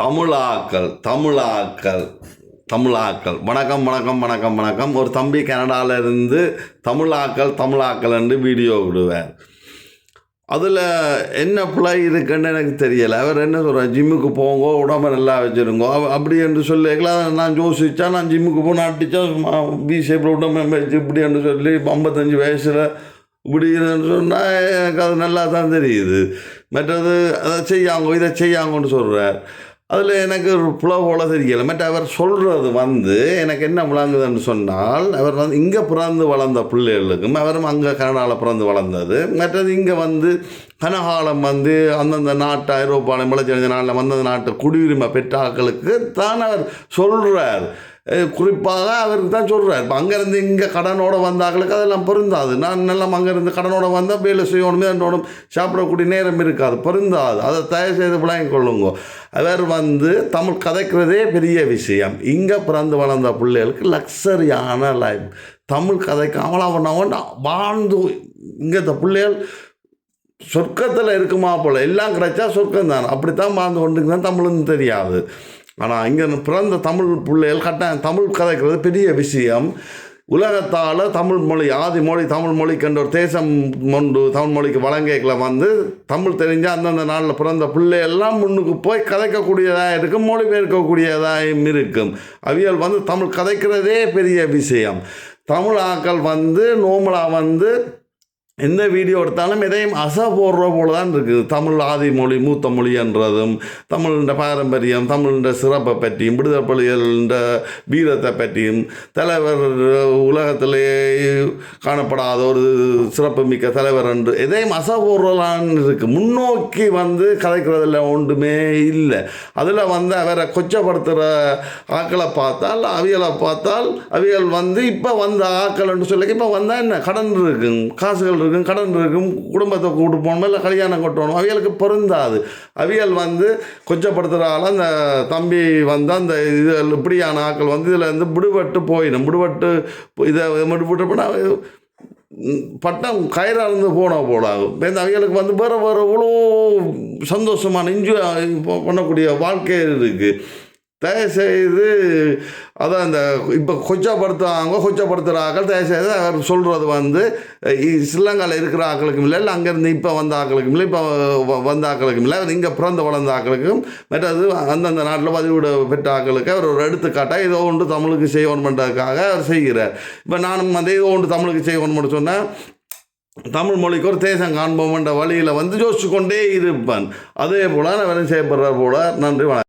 தமிழாக்கள் தமிழாக்கள் தமிழாக்கள். வணக்கம் வணக்கம் வணக்கம் வணக்கம். ஒரு தம்பி கனடால இருந்து தமிழாக்கள் தமிழாக்கள் என்று வீடியோ விடுவார். அதில் என்ன பிள்ளை இருக்குன்னு எனக்கு தெரியலை. அவர் என்ன சொல்கிறார் ஜிம்முக்கு போங்க உடம்பு நல்லா வச்சுருங்க. அப்படி என்று சொல்லிக்கலாம் நான் யோசிச்சா நான் ஜிம்முக்கு போன அடித்தா பி ஷேப்பில் உடம்பு வச்சு இப்படி என்று சொல்லி ஐம்பத்தஞ்சு வயசில் இப்படி சொன்னால் எனக்கு அது நல்லா தான் தெரியுது. மற்றது அதை செய்யாங்க இதை செய்யாங்கன்னு சொல்கிறார் அதில் எனக்கு ஒரு புல போல தெரியலை. மற்ற அவர் சொல்கிறது வந்து எனக்கு என்ன விளங்குதுன்னு சொன்னால் அவர் வந்து இங்கே பிறந்து வளர்ந்த பிள்ளைகளுக்கும் அவரும் அங்கே கனடாவில் பிறந்து வளர்ந்தது. மற்றது இங்கே வந்து கனகாலம் வந்து அந்தந்த நாட்டு ஐரோப்பாவில் முளைச்சடைஞ்ச நாட்டில் வந்தந்த நாட்டு குடியுரிமை பெற்றாக்களுக்கு தான் அவர் சொல்கிறார் குறிப்பாக அவருக்கு தான் சொல்கிறார் இப்போ அங்கேருந்து இங்கே கடனோட வந்தாக்களுக்கு அதெல்லாம் பொருந்தாது. நான் எல்லாம் அங்கேருந்து கடனோட வந்தால் வேலை செய்யணும் என்னோடும் சாப்பிடக்கூடிய நேரம் இருக்காது. பொருந்தாது. அதை தயவு செய்து பிள்ளைங்க கொள்ளுங்க. அவர் வந்து தமிழ் கதைக்கிறதே பெரிய விஷயம். இங்கே பிறந்து வளர்ந்த பிள்ளைகளுக்கு லக்ஸரியான லைஃப் தமிழ் கதைக்காமல் அவன் வாழ்ந்து இங்கே இந்த பிள்ளைகள் சொர்க்கத்தில் இருக்குமா போல். எல்லாம் கிடைச்சா சொர்க்கம் தான் அப்படித்தான் வாழ்ந்து கொண்டு தமிழ்னு தெரியாது. ஆனால் இங்கே பிறந்த தமிழ் பிள்ளைகள் கட்டாயம் தமிழ் கதைக்கிறது பெரிய விஷயம். உலகத்தால் தமிழ் மொழி ஆதி மொழி தமிழ் மொழிக்கு ஒரு தேசம் ஒன்று தமிழ் மொழிக்கு வழங்கல வந்து தமிழ் தெரிஞ்ச அந்தந்த நாளில் பிறந்த பிள்ளை எல்லாம் முன்னுக்கு போய் கதைக்கக்கூடியதாக இருக்கும் மொழிபெயர்க்கக்கூடியதாகவும் இருக்கும். அவியல் வந்து தமிழ் கதைக்கிறதே பெரிய விஷயம். தமிழ் ஆக்கள் வந்து நோமலாக வந்து எந்த வீடியோ எடுத்தாலும் எதையும் அசா போடுற போல தான் இருக்குது. தமிழ் ஆதி மொழி மூத்த மொழி என்றதும் தமிழின் பாரம்பரியம் தமிழின் சிறப்பை பற்றியும் விடுதலை புலிகளின் வீரத்தை பற்றியும் தலைவர் உலகத்திலே காணப்படாத ஒரு சிறப்பு மிக்க தலைவர் என்று எதையும் அச போடுறலான்னு இருக்குது முன்னோக்கி வந்து கதைக்கிறதில்ல ஒன்றுமே இல்லை. அதில் வந்து அவரை கொச்சப்படுத்துகிற ஆக்களை பார்த்தால் அவியலை பார்த்தால் அவியல் வந்து இப்போ வந்த ஆக்கள்னு சொல்லி இப்போ வந்தால் என்ன? கடன் இருக்கும். காசுகள் இருக்கும் கடன் இருக்கும் குடும்பத்தை கூட்டு போகணும் இல்லை கல்யாணம் கட்டணும் அவியலுக்கு பொருந்தாது. அவியல் வந்து கொச்சப்படுத்துகிறால அந்த தம்பி வந்து அந்த இது இப்படியான ஆக்கள் வந்து இதில் இருந்து விடுபட்டு போயிடும். விடுபட்டு இதை விடுபட்டு போனால் பட்டம் கயிறாக இருந்து போன போலாகும். இந்த அவைகளுக்கு வந்து வேறு வேறு இவ்வளோ சந்தோஷமான என்ஜாய் பண்ணக்கூடிய வாழ்க்கை இருக்குது தயவுசெய்து அதான் இந்த இப்போ கொச்சப்படுத்துவாங்க கொச்சப்படுத்துகிற ஆக்கள் தயவுசெய்து அவர் சொல்கிறது வந்து ஸ்ரீலங்காவில் இருக்கிற ஆக்களுக்கும் இல்லை இல்லை அங்கேருந்து இப்போ வந்த ஆக்களுக்கும் இல்லை இப்போ வ- வந்த ஆக்களுக்கும் இல்லை இங்கே பிறந்து வளர்ந்த ஆக்களுக்கும் மற்றது அந்தந்த நாட்டில் பதிவிட பெற்ற ஆக்களுக்கு அவர் ஒரு எடுத்துக்காட்டாக ஏதோ ஒன்று தமிழுக்கு செய்யணுமென்றதுக்காக அவர் செய்கிறார். இப்போ நானும் வந்து ஏதோ ஒன்று தமிழுக்கு செய்யணும்னு சொன்னால் தமிழ் மொழிக்கு ஒரு தேசம் காண்போம் என்ற வழியில் வந்து யோசிச்சு கொண்டே இருப்பேன். அதே போல் நான் வேலை செய்யப்படுற போல நன்றி வணக்கம்.